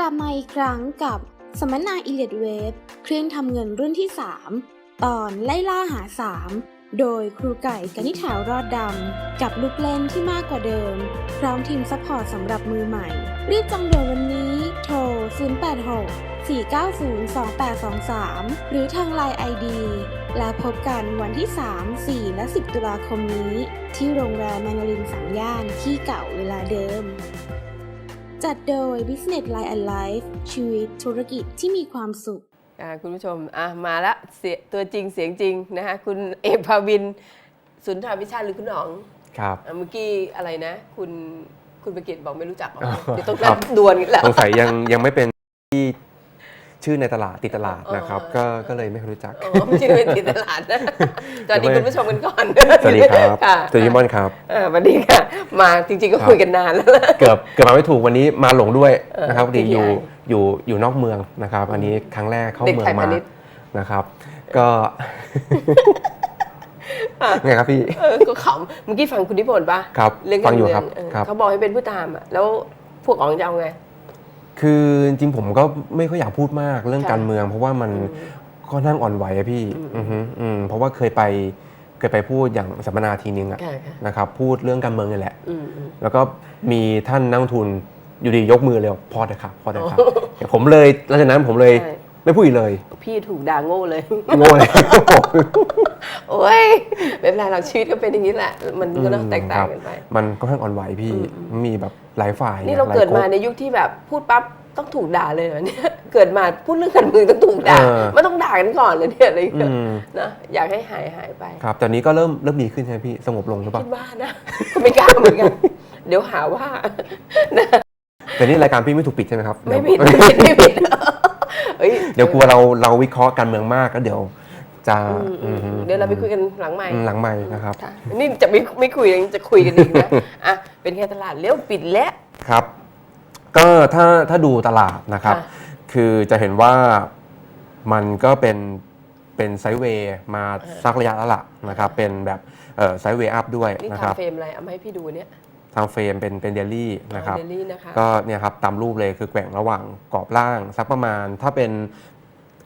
กลับมาอีกครั้งกับสัมมนา e l i t Wave เครื่องทำเงินรุ่นที่ 3 ตอนไล่ล่าหา 3 โดยครูไก่กนิษฐารอดดำ กับลูกเล่นที่มากกว่าเดิม พร้อมทีมซัพพอร์ตสำหรับมือใหม่ รีบจองด่วนวันนี้โทร 086 490 2823 หรือทางไลน์ ID แล้วพบกันวันที่ 3 4 และ 10 ตุลาคมนี้ ที่โรงแรมแมนารินสามย่านที่เก่าเวลาเดิม จัดโดย Business Line and Life ชีวิตธุรกิจที่มีความสุข อ่าคุณผู้ชมอะมาละเสียตัวจริงเสียงจริงนะคะคุณเอกภาวิน สุนทรวิชาติหรือคุณหนองครับ อะเมื่อกี้อะไรนะ คุณคุณประกิตบอกไม่รู้จักอ๋ออ๋อเดี๋ยวต้องครันับดดวลกันแล้ว สงสัยยังยังไม่เป็นที่ ชื่อในตลาดติดตลาดอ๋อนะครับก็ก็เลยไม่ค่อยรู้จักอ๋อไม่ใช่เป็นติดตลาดนะสวัสดีคุณผู้ชมกันก่อนสวัสดีครับค่ะสวัสดีมอนครับอ่าสวัสดีค่ะมาจริงๆก็ครับคุยกันนานแล้วล่ะเกือบเกือบมาไม่ถูกวันนี้มาหลงด้วยเออนะครับพอดี PTI อยู่อยู่อยู่นอกเมืองนะครับ อันนี้ครั้งแรกเข้าเด็กเมือไทงยมาพาณิชย์นะครับ ก็ไงครับพี่เออก็ขำเมื่อกี้ฟังคุณนิพนธ์ปะครับ เรื่องฟักางรอยู่เมืครับเออครับเขาบอกให้เป็นผู้ตามอะแล้วพวกอ๋องจะเอาไง คือจริงๆผมก็ไม่ค่อยอยากพูดมากเรื่องค่ะการเมือง เพราะว่ามันค่อนข้างอ่อนไหวอะพี่อืมอือฮึอืมเพราะว่าเคยไปเคยไปพูดอย่างสัมมนาทีนึงอะค่ะค่ะ นะครับ พูดเรื่องการเมืองนี่แหละ อืมอืม แล้วก็มีท่านนักลงทุนอยู่ดียกมือเลยบอกพอเถอะครับพอเถอะครับเดี๋ยวผมเลยหลังจากนั้นผมเลย ใช่ ไม่พูดอีกเลย พี่ถูกด่าโง่เลย โง่เลย โอ้ยไม่เป็นไรเราชีวิตก็เป็นอย่างนี้แหละ มันก็ต้องแตกต่างกันไป มันก็ค่อนข้างอ่อนไหวพี่ มีแบบหลายฝ่ายนี่เราหลยเกิดมาก๊กในยุคที่แบบพูดปั๊บต้องถูกด่าเลยเหรอเนี่ยเกิดมาพูดเรื่องการเมืองต้องถูกด่าเออไม่ต้องด่ากันก่อนเลยเนี่ยอะไรอย่างเงี้ยอืมนะอยากให้หายหายไป ครับแต่นี้ก็เริ่มเริ่มดีขึ้นใช่ไหมพี่สงบลงหรือเปล่าคิดว่านะไม่กล้าเหมือนกัน เดี๋ยวหาว่าแต่นี่รายการพี่ไม่ถูกปิดใช่ไหมครับ ไม่ผิดไม่ผิดไม่ผิด เฮ้ยเดี๋ยวกลัวเราเราวิเคราะห์การเมืองมากก็เดี๋ยวจะอืมอืมอืมเดี๋ยวเราไปคุยกันหลังใหม่หลังใหม่นะครับ ค่ะนี่จะไม่ไม่คุยยังจะคุยกันอีกนะ อะ เป็นแค่ตลาดเลี้ยวปิดแล้ว ครับ ก็ถ้าถ้าดูตลาดนะครับ ค่ะคือจะเห็นว่ามันก็เป็นเป็นไซด์เวย์มาสักระยะแล้วล่ะนะครับ เป็นแบบไซด์เวย์อัพด้วยนี่นะครับทำเฟรมอะไรเอามาให้พี่ดูเนี่ย ทางเฟรมเป็นเป็นเดลี่นะครับเดลี่นะคะ ก็เนี่ยครับตามรูปเลยคือแกว่งระหว่างกรอบล่างสักประมาณ ถ้าเป็น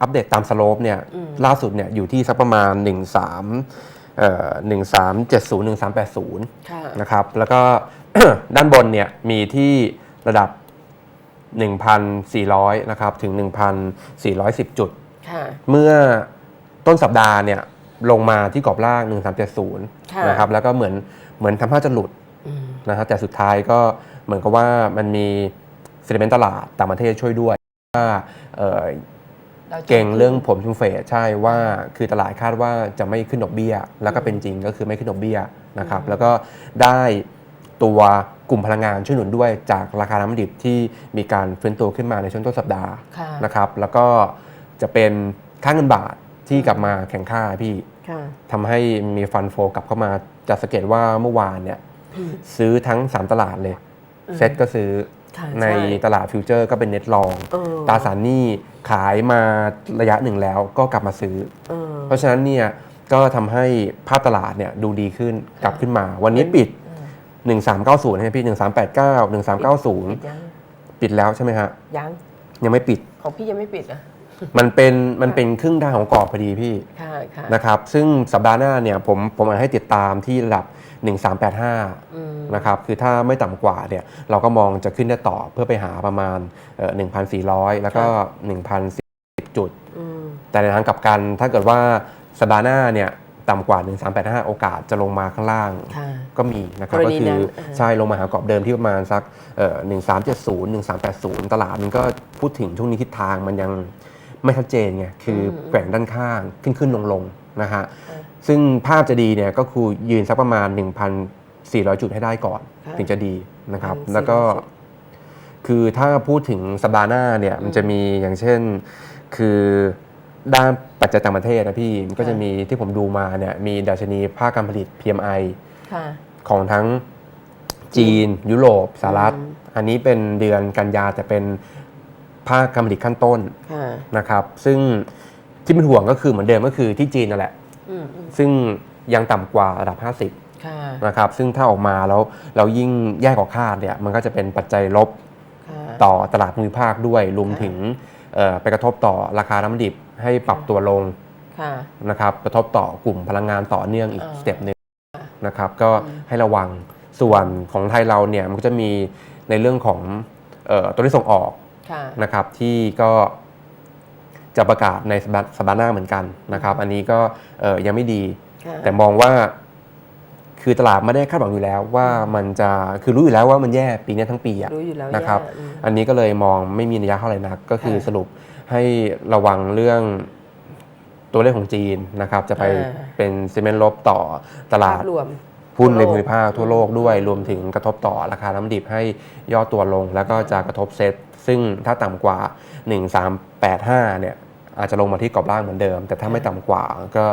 อัปเดตตามสโลปเนี่ยอืม ล่าสุดเนี่ยอยู่ที่สักประมาณ 1 3เอ่อ1370 1380 ค่ะ นะครับแล้วก็ ด้านบนเนี่ยมีที่ระดับ 1,400 นะครับถึง 1,410 จุด ค่ะ เมื่อต้นสัปดาห์เนี่ยลงมาที่กรอบล่างค่ะ1370นะครับแล้วก็เหมือนเหมือนทำท่าจะหลุดอืม นะครับแต่สุดท้ายก็เหมือนกับว่ามันมีเซนิเมนต์ตลาดต่างประเทศช่วยด้วยว่าเอ่อดาวโจนส์เก่งเรื่องผมชุมเฟดใช่ว่าคือตลาดคาดว่าจะไม่ขึ้นดอกเบี้ย แล้วก็เป็นจริงก็คือไม่ขึ้นดอกเบี้ยนะครับแล้วก็ได้ตัวกลุ่มพลังงานช่วยหนุนด้วยจากราคาน้ำมันดิบที่มีการฟื้นตัวขึ้นมาในช่วงต้นสัปดาห์ค่ะนะครับแล้วก็จะเป็นค่าเงินบาทที่กลับมาแข่งค่าพี่ค่ะทำให้มีฟันโฟกลับเข้ามาจะสังเกตว่าเมื่อวานเนี่ย ซื้อทั้ง 3 ตลาดเลย เซ็ตก็ซื้อค่ะในช่ตลาดฟิวเจอร์ก็เป็นเน็ตลองเออตราสารหนี้ขายมาระยะหนึ่งแล้วก็กลับมาซื้อเออเพราะฉะนั้นเนี่ยก็ทำให้ภาพตลาดเนี่ยดูดีขึ้นกลับขึ้นมา วันนี้ปิด 1390ใช่ไหมพี่1389ปิด1390ยังปิดแล้วใช่ไหมฮะยังยังไม่ปิด ของพี่ยังไม่ปิดอะ มันเป็นมันเป็นครึ่งทางของกรอบพอดีพี่ค่ะค่ะนะครับ ซึ่งสัปดาห์หน้าเนี่ยผมผมอยากให้ติดตามที่ระดับ 1385 อืมนะครับ คือถ้าไม่ต่ำกว่าเนี่ยเราก็มองจะขึ้นได้ต่อเพื่อไปหาประมาณเอ่อ1,400 แล้วก็ 1,010 จุด อืมแต่ในทางกลับกันถ้าเกิดว่าสัปดาห์หน้าเนี่ยต่ำกว่า 1385 โอกาสจะลงมาข้างล่าง ค่ะ ก็มีนะครับกรก็ณีคืนั้อนเออใช่ลงมาหากรอบเดิมที่ประมาณสักเอ่อ1370 1380ตลาดมันก็พูดถึงช่วงนี้ทิศทางมันยัง ไม่ชัดเจนไงคืออมแกว่งด้านข้างขึ้นขึ้นลงลงนะฮะเออซึ่งภาพจะดีเนี่ยก็คือยืนสักประมาณ 1,400 จุดให้ได้ก่อนค่ะถึงจะดีนะครับ1,400แล้วก็ คือถ้าพูดถึงสัปดาห์หน้าเนี่ยมันจะมีอย่างเช่น คือด้านปัจจัยต่างประเทศนะพี่มันก็จะมีที่ผมดูมาเนี่ยมีดัชนีภาคการผลิต PMI ค่ะของทั้งจีน ยุโรปสหรัฐอืมอันนี้เป็นเดือนกันยาแต่เป็น ภาคการผลิตขั้นต้นค่ะนะครับซึ่งที่เป็นห่วงก็คือเหมือนเดิมก็คือที่จีนนั่นแหละอืมอืมซึ่งยังต่ำกว่าระดับค่ะ50นะครับซึ่งถ้าออกมาแล้วเรายิ่งแย่กว่าคาดเนี่ยมันก็จะเป็นปัจจัยลบค่ะต่อตลาดภูมิภาคด้วยรวมถึงเอ่อไปกระทบต่อราคาน้ำมันดิบให้ปรับตัวลงค่ะนะครับกระทบต่อกลุ่มพลังงานต่อเนื่องอีกอ่าสเต็ปหนึ่งนะครับก็ให้ระวังส่วนของไทยเราเนี่ยมันก็จะมีในเรื่องของเออตัวที่ส่งออกค่ะ นะครับที่ก็จะประกาศในสัปดาห์สัปดาห์หน้าเหมือนกันนะครับ อันนี้ก็เอ่อยังไม่ดีค่ะแต่มองว่าคือตลาดไม่ได้คาดหวังอยู่แล้วว่ามันจะคือรู้อยู่แล้วว่ามันแย่ปีนี้ทั้งปีอะรู้อยู่แล้วนะครับแย่อืมอันนี้ก็เลยมองไม่มีนัยยะเท่าไหร่นัก ก็คือค่ะสรุปให้ระวังเรื่องตัวเลขของจีนนะครับ จะไปอ่าเป็นซีเมนต์ลบต่อตลาภาดพรวม หุ้นในทั่วโลกภูมิภาคทั่วโลกด้วย รวมถึงกระทบต่อราคาน้ำดิบให้ย่อตัวลง แล้วก็จะกระทบเซ็ตซึ่งถ้าต่ำกว่า 1385 เนี่ยอาจจะลงมาที่กรอบล่างเหมือนเดิม แต่ถ้าไม่ต่ำกว่าก็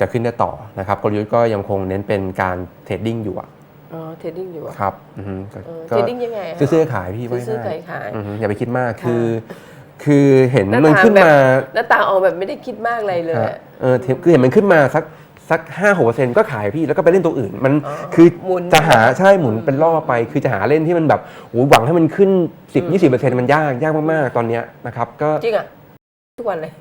จะขึ้นได้ต่อนะครับกลยุทธ์ก็ยังคงเน้นเป็นการเทรดดิ้งอยู่อะอ๋อเทรดดิ้งอยู่อะครับอือฮึก็เออก็เทรดดิ้งยังไงะซื้อซื้อขายพี่ซื้อซื้อไว้ขายขายอือฮึอย่าไปคิดมากคือคือเห็นหน้ามันตาขึ้นแบบมาหน้าตาออกแบบไม่ได้คิดมากอะไรเลยฮะอะเออเทคือเห็นมันขึ้นมาสัก สักห้าหกเปอร์เซ็นต์ก็ขายพี่แล้วก็ไปเล่นตัวอื่น มันอ๋อคือหมุน จะหาใช่หมุนเป็นรอบไป คือจะหาเล่นที่มันแบบโอ้หวังให้มันขึ้น10 20เปอร์เซ็นต์มันยากยากมากๆตอนเนี้ยนะครับก็ จริงอะ ทุกวันเลย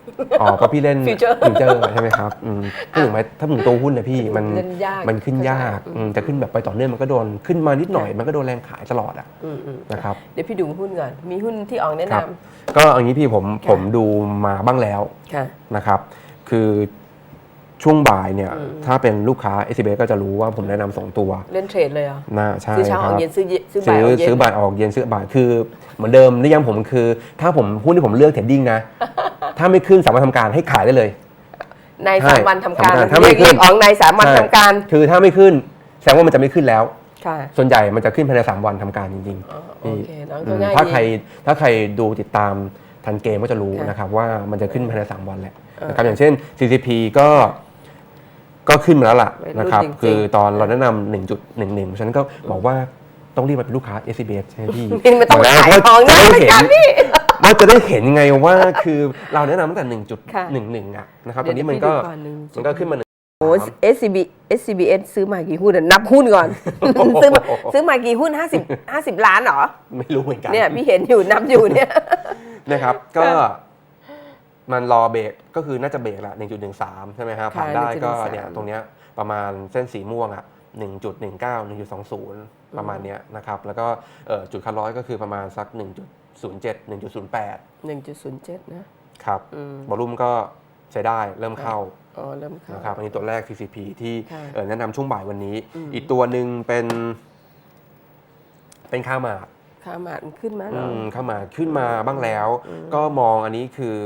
อ๋อเพราะพี่เล่น Future ฟิวเจอร์ใช่ไหมครับอืมถ้าถึงไหมถ้าถึงตัวหุ้นนะพี่มันเล่นยากมันขึ้นยากอืมอืมแต่ขึ้นแบบไปต่อเนื่องมันก็โดนขึ้นมานิดหน่อย มันก็โดนแรงขายตลอดอะอืมอืมนะครับ เดี๋ยวพี่ดูหุ้นก่อน มีหุ้นที่ออกแนะครันบก็อย่างนี้พี่ผมค่ะ ผมดูมาบ้างแล้วำค่ะ นะครับ คือ ช่วงบ่ายเนี่ยอืมถ้าเป็นลูกค้า s อ b ก็จะรู้ว่าผมแนะนำสองตัวเล่นเทรดเลยเหรอนะใช่ซื้อเช้าคอรัอกบเย็นซื้อเย็นซื้อบ่ายซื้อออกเย็นซื้อบ่ายออกเย็นซื้อบ่ายคือ เหมือนเดิมนิยามผมคือ ถ้าผมหุ้นที่ผมเลือกเทรดดิ้งนะ ถ้าไม่ขึ้นสามารถทำการให้ขายได้เลย ในใช่สามวันทำการทำการถ้าไม่เรียกขึ้นออกในสามวันใช่ทำการ คือถ้าไม่ขึ้นแสดงว่ามันจะไม่ขึ้นแล้วค่ะส่วนใหญ่มันจะขึ้นภายในสามวันทำการจริงอ๋อๆโอเคน้องอืก็มง่ายถ้าดีใครถ้าใครดูติดตามทันเกมก็จะรู้ค่ะนะครับว่ามันจะขึ้นภายในสามวันแหละเออนะครับอย่างเช่น CCP ก็ ก็ขึ้นมาแล้วล่ะวัยรุ่นนะครับจริงๆคือตอนเราแนะนำ1.11ฉะนั้นก็บอกว่าต้องรีบมาเป็นลูกค้า s c b s ใช่ไหมพี่ไม่ต้องบกแล้วขายว่าของจะนะได้ไม่เห็นกันนี่ว่าจะได้เห็นยังไงว่าคือเราแนะนำตั้งแต่ค่ะ1.11 อะนะครับตอนนี้มันก็เดี๋ยวพี่ดูก่อนหนึ่งมันก็ขึ้นมาหนึ่งโอ้ SCB SCBS ซื้อมากี่หุ้นอะนับหุ้นก่อน ซื้อมาซื้อมากี่หุ้น 50 50 ล้านเหรอ ไม่รู้เหมือนกันเนี่ยพี่เห็นอยู่นับอยู่เนี่ยนะครับก็ มันรอเบรกก็คือน่าจะเบรกละ1.13 ใช่ไหมครับค่ะผ่านได้ก็1.13เนี่ยตรงเนี้ยประมาณเส้นสีม่วงอะ1.19 1.20 ประมาณเนี้ยนะครับ แล้วก็เอ่อจุดคัดร้อยก็คือประมาณสัก 1.07 1.08 1.07 นะครับอืมบอลลุ่มก็ใช้ได้เริ่มเข้าอ๋อเริ่มเข้านะครับอันนี้ตัวแรก CCP ที่ค่ะเอ่อแนะนำช่วงบ่ายวันนี้อืมอีกตัวหนึ่งเป็น เป็นข้าวหมากค่าหมาดมันขึ้นมาอืเนาะมเข้ามาขึ้นมาบ้างแล้วอืมก็มองอันนี้คือ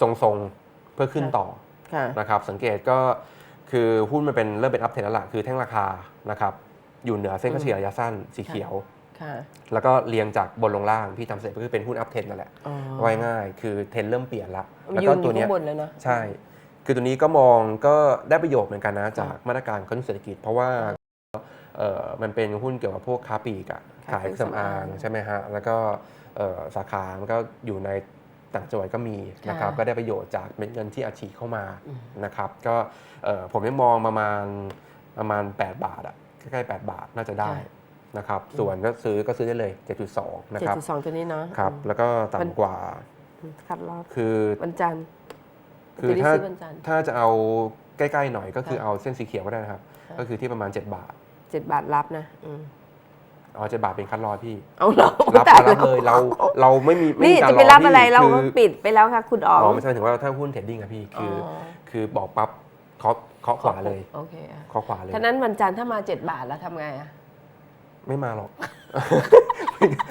ทรงๆ เพื่อขึ้นค่ะต่อค่ะ นะครับ สังเกตก็คือหุ้นมันเป็นเริ่มเป็นอัพเทรนแล้วล่ะคือแท่งราคานะครับอยู่เหนือเส้นอืมเฉลี่ยระยะสั้นสีเขียว ค่ะแล้วก็เรียงจากบนลงล่างพี่ทำเสร็จก็คือเป็นหุ้นอัพเทรนนั่นแหละอ๋อว่ายง่ายคือเทรนเริ่มเปลี่ยนละแล้วยืก็นอตัยู่วเนี้ข้ายงบนเลยเนาะใช่ คือตัวนี้ก็มองก็ได้ประโยชน์เหมือนกันนะจากมาตรการกระตุ้นเศรษฐกิจ เพราะว่าเอ่อมันเป็นหุ้นเกี่ยวกับพวกค้าปลีกอะขายเครื่องสำอางใช่ไหมฮะแล้วก็เอ่อสาขา มันก็อยู่ใน ต่างจังหวัดก็มีนะครับก็ได้ประโยชน์จากเม็ดเงินที่อาชีเข้ามานะครับก็เอ่อผมยังมองประมาณประมาณ 8 บาทอะใกล้ๆ8บาทน่าจะได้นะครับส่วนก็ซื้อก็ซื้อได้เลย 7.2 นะเจ็ดครับจุดสองตัวนี้เนาะครับแล้วก็มันต่ำกว่าอืมคัดรอบคือวันจันทร์คือตัวนี้ถ้าซื้อวันจันทร์ถ้าจะเอาใกล้ ๆ หน่อยก็คือค่ะเอาเส้นสีเขียวก็ได้นะครับค่ะก็คือที่ประมาณ 7 บาทเจ็ดบาทรับนะ อืมเอาเจ็ดบาทเป็นคัดลอยพี่ เอาเรารับตารับเลยเราเราไม่มีไม่นี่มีการจะรไปอรับพี่อะไรเราคืก็ปิดไปแล้วค่ะคุณอ๋ออ๋มอไม่ใช่ถึงว่าถ้าหุ้นเทรดดิ้งอะพี่คือออ คือบอกปั๊บเคาะเคาะขวาเลยโอเคอะเคาะขวาเลยท่านั้นวันจันทร์ถ้ามาเจ็ดบาทแล้วทำไงอะไม่มาหรอก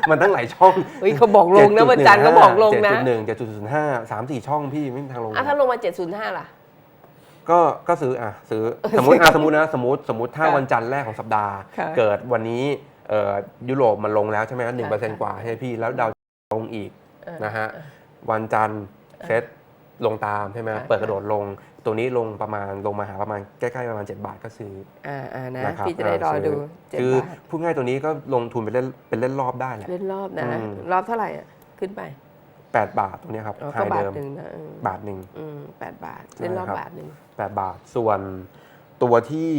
มันตั้งหลายช่องเฮ้ยเขาบอกลงนะวันจันทร์ก็บอกลงนะเจ็ดจุดหนึ่งเจ็ดจุดศูนย์ห้าสามสี่ช่องพี่ไม่มีทางลง อะถ้าลงมาเจ็ดศูนย์ห้าล่ะ ก็ก็ซื้ออะซื้อสมมติอะสมมตินะสมมติสมมติถ้าค่ะวันจันทร์แรกของสัปดาห์ ค่ะเกิดวันนี้เอ่อ ยุโรปมันลงแล้วใช่ไหมหนึ่งเปอร์เซ็นต์ค่ะกว่าใช่ไหมพี่ แล้วดาวลงอีกเออนะฮะวันจันทร์เซ็ตลงตามใช่ไหมค่ะเปิดกระโดดลง ตัวนี้ลงประมาณลงมาหาประมาณใกล้ๆประมาณ 7 บาทก็ซื้ออ่าอ่านะนะครับพี่จะได้รอดูเจ็ดคือบาทพูดง่ายตัวนี้ก็ลงทุนไปเล่นเป็นเล่นรอบได้แหละเล่นรอบนะอืมรอบเท่าไหร่อะขึ้นไป 8 บาทตัวเนี้ยครับอ๋อไฮก็บาทเดิมหนึ่งนะเออบาทหนึ่งอืมแปดบาทเล่นรอบใช่ครับบาทหนึ่ง8บาทส่วนตัวที่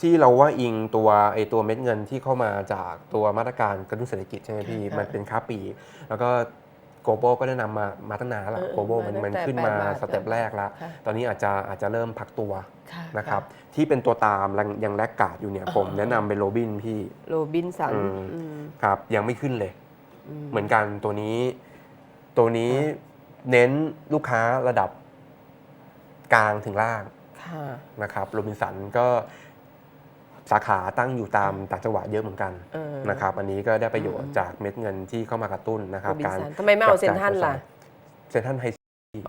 ที่เราว่าอิงตัวไอตัวเม็ดเงินที่เข้ามาจากตัวมาตรการกระตุ้นเศรษฐกิจใช่ไหมพี่ค่ะมันเป็นค้าปลีกแล้วก็โกลบอลก็ได้นำมามาตั้งนานแล้วเออโกลบอลมันมาตั้มันงแต่ขึ้นมาแปดบาทสเต็ปแรกแล้วค่ะตอนนี้อาจจะอาจจะเริ่มพักตัวค่ะนะครับที่เป็นตัวตามยังยังแลกกาดอยู่เนี่ยอ๋อผมแนะนำเป็นโรบินพี่โรบินสันอืมอืมครับยังไม่ขึ้นเลยอืมเหมือนกันตัวนี้ ตัวนี้เน้นลูกค้าระดับกลางถึงล่างค่ะนะครับโรบินสันก็ สาขาตั้งอยู่ตามต่างจังหวัดเยอะเหมือนกันเออนะครับอันนี้ก็ได้ประโยชอืน์มจากเม็ดเงินที่เข้ามากระตุ้นนะคโรรับบินการสันทำไมไม่เอาเซ็นทรัลล่ะเซนทรันไฮ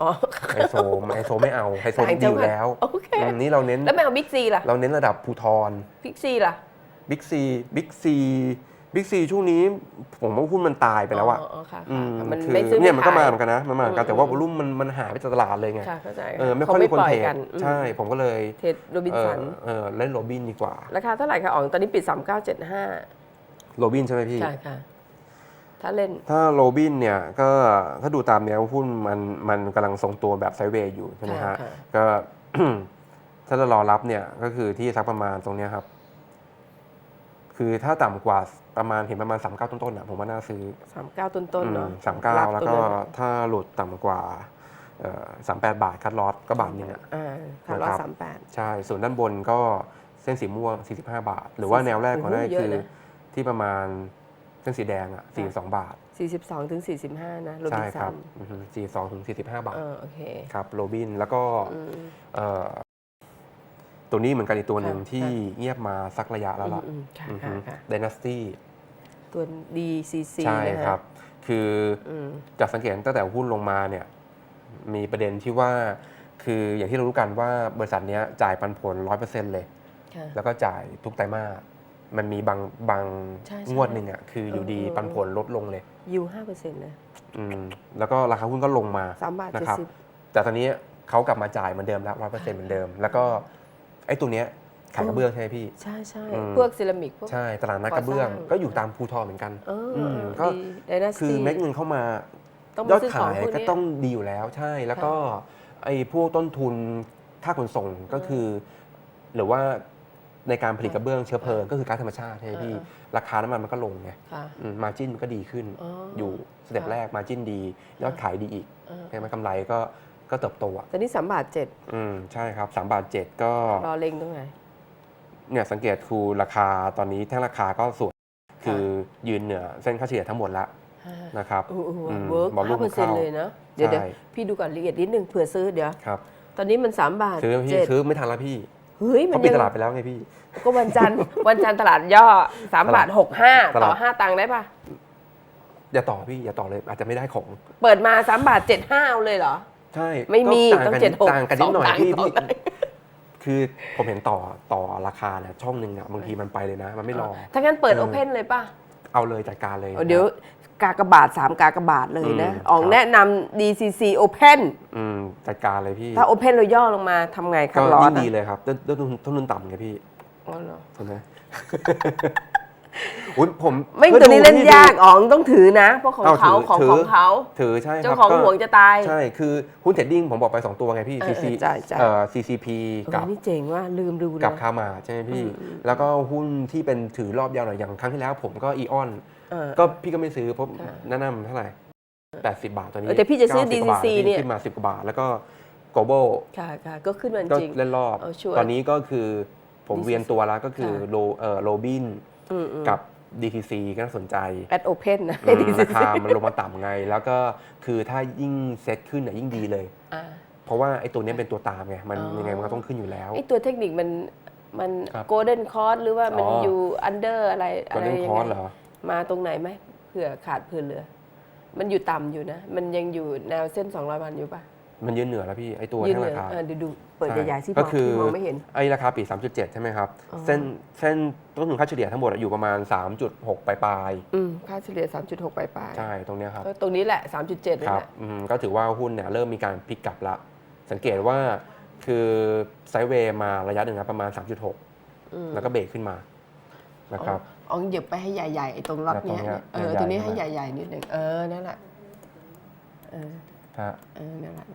อ๋อไฮโซไฮโซไม่เอาไฮโซต่างดีจัองหวัยู่ดแล้วโอเคอืมนี่เราเน้นแล้วไม่เอาบิ๊กซีล่ะเราเน้นระดับภูทรบิ๊กซีล่ะบิ๊กซีบิ๊กซี บิ๊กซีช่วงนี้ผมว่าหุ้นมันตายไปแล้วอะอ๋อค่ะอืมค่ะมันคือไม่ซื้อเนี่ยมันก็มาขยเหมือนกันนะมันมาเหมือนกันอืมแต่ว่ารุ่มมันมันหายไปจากตลาดเลยไงค่ะเข้าใจเออไม่ค่อยมีคนขาเทรปล่ดกัอืมใช่ผมก็เลยเทรดโรบินเอสัอนเออเล่นโรบินดีกว่า ราคาเท่าไหร่คะอ๋องตอนนี้ปิด 3975 โรบินใช่ไหมพี่ใช่ค่ะถ้าเล่นถ้าโรบินเนี่ยก็ถ้าดูตามแนวหุ้นมันมันกำลังทรงตัวแบบไซด์เวย์อยู่ใช่ไหมค่ะฮะค่ะก็ถ้าจะรอรับเนี่ยก็คือที่สักประมาณตรงเนี้ยครับ คือถ้าต่ำกว่าประมาณเห็นประมาณ 39 ต้นๆอะผมว่าน่าซื้อ39ต้นๆเนาะสามเก้ารับแล้วตรงก็นั้นถ้าหลุดต่ำกว่าสามแปดบาทคัดลอตก็บาทหนึงอะ อ่าค่ะร้อยนะครับ สามแปด ใช่ ส่วนด้านบนก็เส้นสีม่วง 45 บาท หรือว่าแนวแรกของได้โอ้โหเยอะคือ นะ ที่ประมาณเส้นสีแดงอะ42 บาท42ถึง45นะโรบิใช่นคสัรับนอือฮึ42ถึง45 บาทเออโอเค ครับโรบินแล้วก็อืม เอ่อ ตัวนี้เหมือนกันอีกตัวหนึ่งค่ะที่เงียบมาสักระยะแล้วล่ะอืมๆค่ะค่ะค่ะ ดนัสตี้ตัว DCC ใช่นะฮะครับ คืออืม จากสังเกตตั้งแต่หุ้นลงมาเนี่ยมีประเด็นที่ว่า คืออย่างที่เรารู้กันว่าบริษัทเนี้ยจ่ายปันผลร้อยเปอร์เซ็นต์เลย ค่ะ แล้วก็จ่ายทุกไตรมาสมันมีบางบางใช่ใช่งวดหนึ่งอะคืออยู่ดีเออเออปันผลลดลงเลยยู5เปอร์เซ็นต์นะอืมแล้วก็ราคาหุ้นก็ลงมา สามบาทนะเจ็ดครับ สิบ แต่ตอนนี้เขากลับมาจ่ายเหมือนเดิมแล้วร้อยเปอร์เซ็นต์เหมือนเดิม แล้วก็ ไอ้ตัวเนี้ยขายกระเบื้องใช่ไหมพี่ ใช่ใช่อืม พวกเซรามิกพวก ใช่ตลาดนัดกระเบื้องก่อสร้าง ก็อยู่ตามภูทรเหมือนกัน เอออืมเออก็ ดีไดนาสคือเม็ดเงินเข้ามา ต้องยอดซื้อของขายพวกก็เนี้ยต้องดีอยู่แล้วใช่แล้วก็ไอ้พวกต้นทุนค่าขนส่งก็คือ หรือว่าในการผลิตกระเบื้องเชื้อเพลิงก็คือก๊าซธรรมชาติใช่ไหมพี่ เออ ราคาน้ำมันมันก็ลงไงค่ะมาจิ้นมันก็ดีขึ้นอ๋อออยู่สเต็ปค่ะแรกมาจิ้นดี ยอดขายดีอีกเออใช่ไหมกำไรก็ ก็เติบโตอะตอนนี้สามบาทเจ็ดอืมใช่ครับสามบาทเจ็ดก็รอเล็งตรงไหนเนี่ยสังเกตคือราคาตอนนี้แท่งราคาก็สวยคือยืนเหนือเส้นค่าเฉลี่ยทั้งหมดแล้วห้านะครับโอ้โหอืมเวิร์กบอลลุ่ห้ามเปอร์เซ็นต์เข้าเลยนะเดี๋ยวเดี๋ยวใช่พี่ดูก่อนละเอียดนิดนึงเผื่อซื้อเดี๋ยวครับตอนนี้มันสามบาทซื้อพี่เจ็ดซื้อไม่ทันแล้วพี่เฮ้ยมัเขานปิดยังตลาดไปแล้วไงพี่ ก็วันจันทร์วันจันทร์ตลาดย่อสามบาทหกห้าตลาดต่อห้าตังค์ได้ปะอย่าต่อพี่อย่าต่อเลยอาจจะไม่ได้ของ เปิดมาสามบาทเจ็ดห้าเอาเลยเหรอ ใช่ไม่มีก็ต้องกันเจ็ดหกต่างกันนิดหน่อยสองตังค์พี่สองพี่ตังค์คือผมเห็นต่อต่อราคาเนี่ยช่องหนึ่งอะบางทีมันไปเลยนะ มันไม่รอ ถ้างั้นเปิดเอโออเพนเลยป่ะ เอาเลยจัดการเลยเอาเดี๋ยวกากบาทสามกากบาทเลยนะอืมออกครับ แนะนำ DCC Open อืมจัดการเลยพี่ ถ้า Open เราย่อลงมาทำไงครัก็บร้อนยิ่งดีเลยครับต้นต้นทุนต้นทุนต่ำไงพี่อ๋อเหรอเห็นไหม อุ้ยผมไม่พื่อตัวนี้ดูเล่นพี่ยากอ๋องต้องถือนะ เพราะของเอาเขาถือของถือ ของเขา ถือใช่ครับเจ้าของก็ห่วงจะตาย ใช่ คือหุ้นเทรดดิ้งผมบอกไป 2 ตัวไงพี่ เออ CC เออใช่ใช่ เอ่อ CCP เออกับนี่เจ๋งว่าลืมดูเลยกับคามาใช่ไหมพี่ อืม แล้วก็หุ้นที่เป็นถือรอบยาวหน่อยอย่างครั้งที่แล้วผมก็อีออน เออ ก็พี่ก็ไม่ซื้อเพราะค่ะแนะนำเท่าไหร่ 80 บาทตอนนี้เออแต่พี่จะซื้อ90กว่าบาท DCC เนี่ย ขึ้นมา 10กว่าบาท แล้วก็ global ค่ะค่ะก็ขึ้นมาก็จริง เล่นรอบ เอาชัวร์ตอนนี้ก็คือผม DCC เวียนตัวแล้วก็คือค่ะ โลเอ่อโรบินอืมอืม กับ DTC ก็น่าสนใจแอดโอเพนนะอืม DCC ราคามันลงมาต่ำไง แล้วก็คือถ้ายิ่งเซ็ตขึ้นเนี่ยยิ่งดีเลยอ่าเพราะว่าไอ้ตัวเนี้ยเป็นตัวตามไง มันอ๋อยังไงมันก็ต้องขึ้นอยู่แล้วไอตัวเทคนิคมันมันครับโกลเด้นคอร์สหรือว่ามันอ๋อออยู่อันเดอร์อะไรก็อะไรเล่นยัคงอร์สไงเหรอมาตรงไหนไหมเผื่อขาดเผื่อเหลือ มันอยู่ต่ำอยู่นะ มันยังอยู่แนวเส้น 200วันอยู่ปะ มันยืนเหนือแล้วพี่ไอ้ตัวยืนแท่งเหนืราอคาเออดูดูเปิดใช่ใหญ่ๆสิก็มองคือที่มองไม่เห็น ไอ้ราคาปี3.7 ใช่ไหมครับ อ๋อ เส้นเส้นต้นทุนค่าเฉลี่ยทั้งหมดอะอยู่ประมาณ 3.6 ปลายปลายอืมค่าเฉลี่ย 3.6 ปลายๆใช่ตรงเนี้ยครับๆก็ตรงนี้แหละ 3.7นี่ครัแหบละอืมก็ถือว่าหุ้นเนี่ยเริ่มมีการพลิกกลับละ สังเกตว่าคือไซด์เวย์มาระยะหนึ่งครับประมาณ 3.6 อืมแล้วก็เบรกขึ้นมานะครับ อ๋อเหยียบไปให้ใหญ่ๆไอ้ตรงล็อกเนี้ยตรงเนี้ยเออใหญ่ๆตรงนี้ใช่ให้ไหมใหญ่ๆนิดหนึ่งเออนั่นแหละเออฮะ เออนั่นแหละ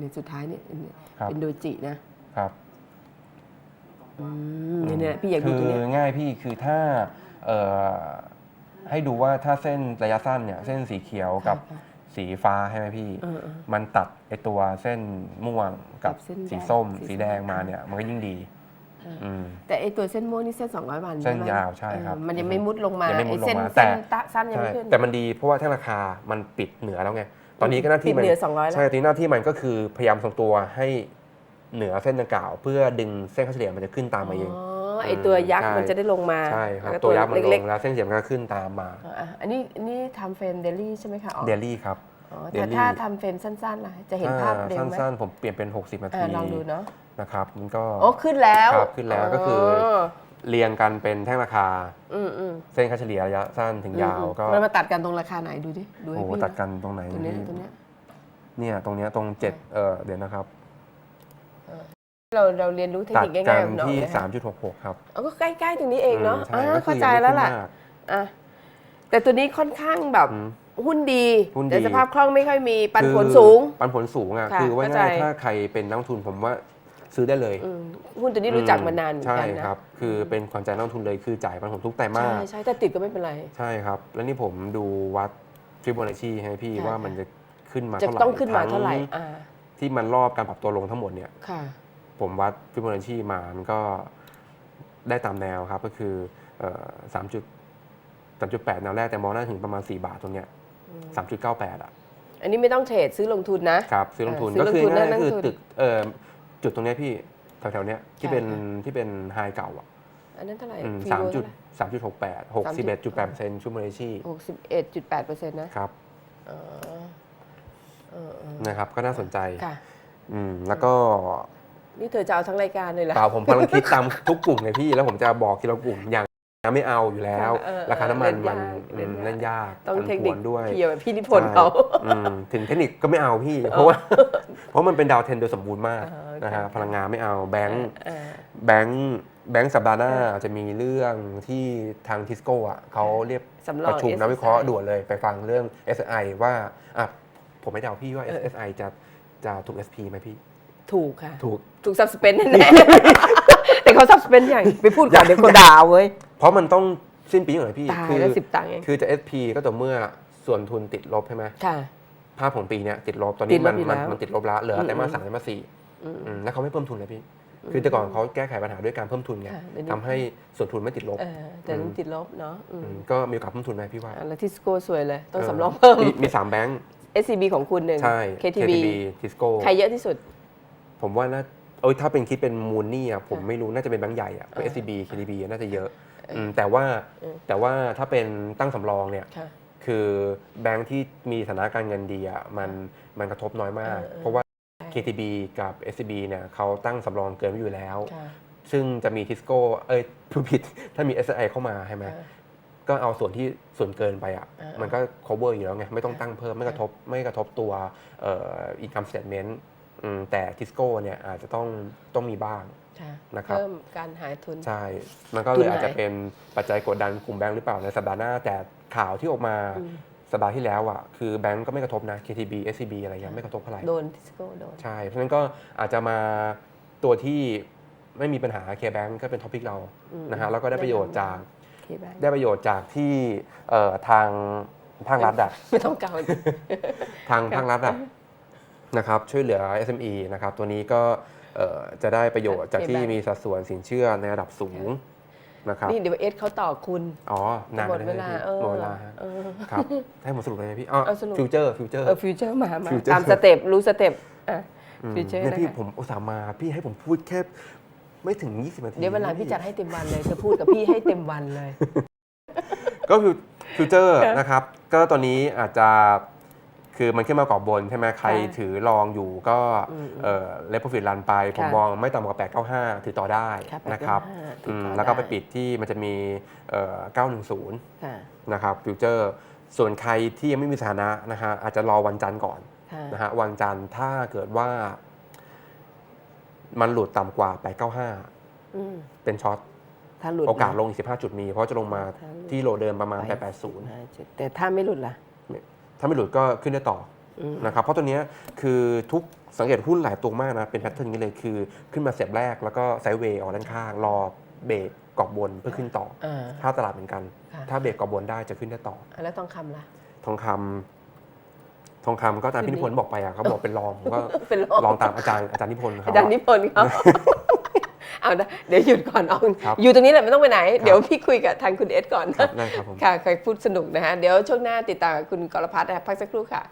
ในสุดท้ายนี่ครับ เป็นโดจินะครับออืมเนี่ยเนี่ยพี่อยากดูคืตัวเนี้ย ง่ายพี่คือถ้าเอ่อให้ดูว่าถ้าเส้นระยะสั้นเนี่ยเส้นสีเขียวกับค่ะ สีฟ้าใช่ไหมพี่ เออเออ มันตัดไอตัวเส้นม่วงกับกับเส้นแดงสีส้มสีสีแดงส้มมาเนี่ย มันก็ยิ่งดีเอออืม แต่ไอตัวเส้นม่วงนี่เส้น 200 วันเส้นใช่ไหมยาวใช่ครับเออมันยังไม่มุดลงมายังไม่มุดไอเส้นลงมาเส้นแต่ตะสั้นยังใช่ไม่ขึ้นแต่มันดีเพราะว่าแท่งราคามันปิดเหนือแล้วไง ตอนนี้ก็หน้าที่ปิดมันเหนือ200แล้ว ใช่ตอนนี้หน้าที่มันก็คือพยายามทรงตัวให้เหนือเส้นดังกล่าว เพื่อดึงเส้นค่าเฉลี่ยมันจะขึ้นตามมาเอง อ๋อไอตัวยักษ์ใช่ มันจะได้ลงมาใช่ครับ แล้ตัวยักษ์มันลเล็กงแล้วเส้นเสียงมันก็ขึ้นตามมาๆอะอันนี้อันนี้ทำเฟรมเดลี่ใช่ไหมคะอ๋อเดลี่ครับ อ๋อเดแต่ลี่ถ้าทำเฟรมสั้นๆล่ะจะเห็นภาพเร็วไหมสั้นๆ ผมเปลี่ยนเป็น 60 นาอ่าทีลองดูเนาะนะครับ มันก็ โอ้ขึ้นแล้วครับขึ้นแล้วก็คือ เรียงกันเป็นแท่งราคา อืมอืมเส้นค่าเฉลี่ยระยะสั้นถึงยาวก็มันมาตัดกันตรงราคาไหนดูดิดูโอ้ให้โหพี่ตัดกันตรงไหนตัวเนี้ยพี่ตัวเนี้ยเนี่ยตรงเนี้ยตรงเจ็ดเออเดี๋ยวนะครับ เราเราเรียนรู้เทคตัดนิคง่ายกัๆนแบบน้องที่เลยค่ะ3.66 ครับเอาก็ใกล้ๆตรงนี้เองเนาะมใช่อ่าก็คือเข้าใจแล้วล่ะ ยังไม่ขึ้นมาก อะแต่ตัวนี้ค่อนข้างแบบอืมหุ้นดี หุ้นดี แต่สภาพคล่องไม่ค่อยมีปันผลคือสูงปันผลสูงอะค่ะคือว่าเข้าใจ ง่ายๆถ้าใครเป็นนักลงทุนผมว่า ซื้อได้เลยอืมหุ้นตัวนี้รู้จักมานานเหมือนใช่กันนะครับ คือเป็นขวัญใจนักลงทุนเลยคือจ่ายปันผลทุกไตรมาใช่สใช่แต่ติดก็ไม่เป็นไร ใช่ครับ แล้วนี่ผมดูวัดฟิโบนัชชีให้พี่ค่ะว่ามันจะขึ้นมาจะเท่าไหร่ต้องขึ้นมาเท่าไหร่ทั้งอ่าที่มันรอบการปรับตัวลงทั้งหมดเนี่ยค่ะผมวัดฟิโบนัชชีมามันก็ได้ตามแนวครับก็คือสามจุดสามจุดแปดแนวแรกแต่มองหน้าถึงประมาณ4บาทตรงเนี้ยสามจุดเก้าแปดอะอันนี้ไม่ต้องเทรดซื้อลงทุนนะครับซื้อลงทุนเออซื้อก็คือลงทุนง่ายนั่นๆคือลงทุนตึกเอ่อ จุดตรงเนี้ยพี่แถวๆเนี้ยที่เป็นค่ะที่เป็นไฮเก่าอะอันนั้นเท่าไหร่สามจุดสามจุดหกแปดหกสิบเอ็ดจุดแปดเปอร์เซ็นต์ชั่วโมงชีหกสิบเอ็ดจุดแปดเปอร์เซ็นต์นะครับอ๋อเออเออนะครับก็น่าสนใจค่ะอืมแล้วก็นี่เธอจะเอาทั้งรายการเลยเหรอเปล่าผมกำลังคิดตามทุกกลุ่มไงพี่ แล้วผมจะบอกทีละกลุ่มอย่าง ไม่เอาอยู่แล้วเออเออราคาน้ำมันมันเล่นยากอืมเล่นยากต้องผันเทคผนิวคนด้วยเกี่ยวกับพี่นิพนธ์เขา ใช่อืมถึงเทคนิคก็ไม่เอาพี่ เพราะว่า เพราะมันเป็นดาวเทนโดยสมบูรณ์มากเออนะฮะค่ะพลังงานไม่เอาแบงค์เออ แบงค์แบงค์สัปดาห์หน้าจะมีเรื่องที่ทางทิสโก้อะเขาเรียกสำรปองระชุม SSI นักวิเคราะห์ด่วนเลยไปฟังเรื่อง SSI ว่าอะผมไม่เดาพี่ว่า เออ SSI จะจะถูก SP ไหมพี่ ถูกค่ะ ถูก ถูกซับสเปนแน่ๆแต่เขาซับสเปนอย่าง ไปพูดก่อนเดี๋ยวเขาด่าเว้ย เพราะมันต้องสิ้นปีหน่อยพี่ ตายคืแล้วสิบตังค์เองคือจะ SP ก็ต่อเมื่อส่วนทุนติดลบใช่ไหมค่ะ ภาพของปีเนี้ยติดลบตอนตินี้ดลมับนอยู่มันแล้วมันติดลบแล้วเหลืออืมแต่มาสามแต่มาสี่อืมอืมแล้วเขาไม่เพิ่มทุนเลยพี่ คือแต่ก่อนเขาแก้ไขปัญหาด้วยการเพิ่มทุนไงค่ะเดี๋ยวนี้ ทำให้ส่วนทุนไม่ติดลบเออแต่นี่ติดลบเนาะอืมอืมก็มีโอกาสเพิ่มทุนไหมพี่ว่าอะแล้วที่สโกสวยเลย ต้องเสำรองเพิ่ม มีสามแบงค์ SCB ของคุณหนึ่ง ใช่ KTB ทิสโก้ใครเยอะที่สุด ผมว่าน่าเอ้ยถ้าเป็นคิดเป็นมูลนี่อะผมค่ะไม่รู้น่าจะเป็นแบงค์ใหญ่อะเพราะอ่า SCB KTB น่าจะเยอะม แต่ว่าเออแต่ว่าถ้าเป็นตั้งสำรองเนี่ยค่ะคือแบงค์ที่มีฐานะการเงินดีอะมันมันกระทบน้อยมากเออเออเพราะว่าใช่ KTB กับ SCB เนี่ยเขาตั้งสำรองเกินไว้อยู่แล้วค่ะซึ่งจะมีทิสโก้เอ้ยผู้ผิดถ้ามี SI เข้ามาใช่ไหมเออก็เอาส่วนที่ส่วนเกินไปอะเออมันก็ cover อยู่แล้วไงไม่ต้องตั้งเพิ่มไม่กระทบไม่กระทบตัวเอ่อ income statement อืมแต่ทิสโก้เนี่ยอาจจะต้องต้องมีบ้างค่ะ นะครับเพิ่มการหายทุน ใช่ มันก็ทุเลยนไหนอาจจะเป็นปัจจัยกดดันกลุ่มแบงค์หรือเปล่าในสัปดาห์หน้า แต่ข่าวที่ออกมาอืมสัปดาห์ที่แล้วอะคือแบงก์ก็ไม่กระทบนะ KTB SCB อะไรเงี้ยไม่กระทบเท่าไหร่โดนทิสโก้โดนใช่ เพราะฉะนั้นก็อาจจะมาตัวที่ไม่มีปัญหา K-Bank ก็เป็นท็อปิกเราอืมนะฮะแล้วก็ได้ประโยชน์จากเคแบงได้ประโยชน์จากที่เอ่อทางภาครัฐอะไม่ต้องเกาทางภาครัฐอะนะครับช่วยเหลือ SME นะครับตัวนี้ก็เอ่อ จะได้ประโยชน์จากที่ K-Bank มีสัดส่วนสินเชื่อในระดับสูงนะครับนี่เดี๋ยวเอสเขาต่อคุณ อ๋อนานหมดไปเวแล้วลาพี่เออหมดเวลาฮะเออครับให้ผมสรุปเลยนะพี่อ๋อเอาสรุปฟิวเจอร์ฟิวเจอร์เออฟิวเจอร์มามา Future ตามสเต็ปรู้สเต็ปอะมฟิวเจอร์เนี่ยนะพี่คะผมอุตส่าห์มาพี่ให้ผมพูดแค่ไม่ถึง 20 นาที เดี๋ยวเวลาพี่จัดให้เต็มวันเลยเธอพูดกับพี่ให้เต็มวันเลย ก็ฟิวฟิวเจอร์ค่ะนะครับ ก็ตอนนี้อาจจะ คือมันขึ้นมากรอบบนใช่ไหมใครค่ะถือลองอยู่ก็อืมเออเลฟโปรฟิตรันไป ผมค่ะมองไม่ต่ำกว่า 895 ถือต่อได้ค่ะนะครับ895ถืออืมต่อแล้วก็ไปได้ปิดที่มันจะมีเอ่อ910ค่ะนะครับฟิวเจอร์ส่วนใครที่ยังไม่มีสถานะนะฮะอาจจะรอวันจันทร์ก่อนค่ะนะฮะวันจันทร์ถ้าเกิดว่า มันหลุดต่ำกว่า 895อืมเป็นช็อตถ้าหลุดโอกาสนะลงอีก15 จุดมี เพราะจะลงมาถ้าหลุดที่โลเดิมประมาณไป880ห้าเจ็ดแต่ถ้าไม่หลุดล่ะ ถ้าไม่หลุดก็ขึ้นได้ต่ออืมนะครับเพราะตัวเนี้ยคือทุกสังเกตหุ้นหลายตัวมากนะ เป็นแพทเทิร์นนี้เลยคือขึ้นมาเสียบแรกแล้วก็ไซด์เวย์ออกด้านข้าง รอเบรกกรอบบนเพื่อขึ้นต่ออ่าถ้าตลาดเหมือนกันค่ะถ้าเบรกกรอบบนได้จะขึ้นได้ต่อแล้วทองคำล่ะ ทองคำทองคำก็ตามพี่นิพนธ์บอกไปอะเขาบอกเป็นรองผมก็เป็นรองลองตามอาจารย์อาจารย์นิพนธ์เขาอาจารย์นิพนธ์ครับ เอานะเดี๋ยวหยุดก่อนเอาครับอยู่ตรงนี้แหละไม่ต้องไปไหนครับเดี๋ยวพี่คุยกับทางคุณเอสก่อนครับได้ครับผม ค่ะใครพูดสนุกนะคะเดี๋ยวช่วงหน้าติดตามกับคุณกรพัฒน์นะคะพักสักครู่ค่ะ